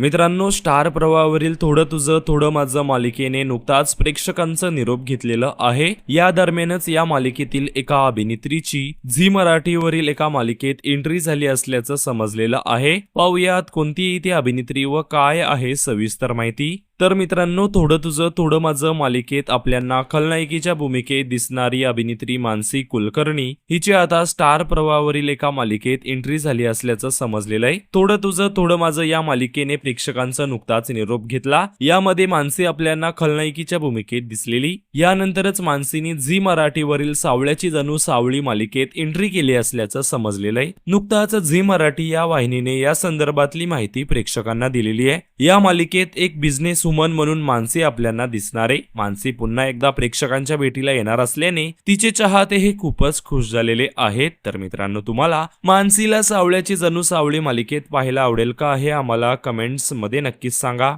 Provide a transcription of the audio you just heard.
मित्रांनो स्टार प्रवाहावरील थोडं तुझं थोडं माझं मालिकेने नुकताच प्रेक्षकांचं निरोप घेतलेलं आहे. या दरम्यानच या मालिकेतील एका अभिनेत्रीची झी मराठीवरील एका मालिकेत एंट्री झाली असल्याचं समजलेलं आहे. पाहुयात कोणती ती अभिनेत्री व काय आहे सविस्तर माहिती. तर मित्रांनो थोडं तुझं थोडं माझं मालिकेत आपल्यांना खलनायकीच्या भूमिकेत दिसणारी अभिनेत्री मानसी कुलकर्णी हिची आता स्टार प्रवाहावरील एका मालिकेत एंट्री झाली असल्याचं समजलेलं आहे. थोडं तुझं थोडं माझं या मालिकेने प्रेक्षकांचा नुकताच निरोप घेतला. यामध्ये मानसी आपल्यांना खलनायकीच्या भूमिकेत दिसलेली. यानंतरच मानसीने झी मराठीवरील सावळ्याची जणू सावळी मालिकेत एंट्री केली असल्याचं समजलेलं आहे. नुकताच झी मराठी या वाहिनीने या संदर्भातली माहिती प्रेक्षकांना दिलेली आहे. या मालिकेत एक बिझनेस सुमन म्हणून मानसी आपल्यांना दिसणारे. मानसी पुन्हा एकदा प्रेक्षकांच्या भेटीला येणार असल्याने तिचे चाहते हे खूपच खुश झालेले आहेत. तर मित्रांनो तुम्हाला मानसीला सावळ्याची जणू सावळी मालिकेत पाहायला आवडेल का हे आम्हाला कमेंट्समध्ये नक्कीच सांगा.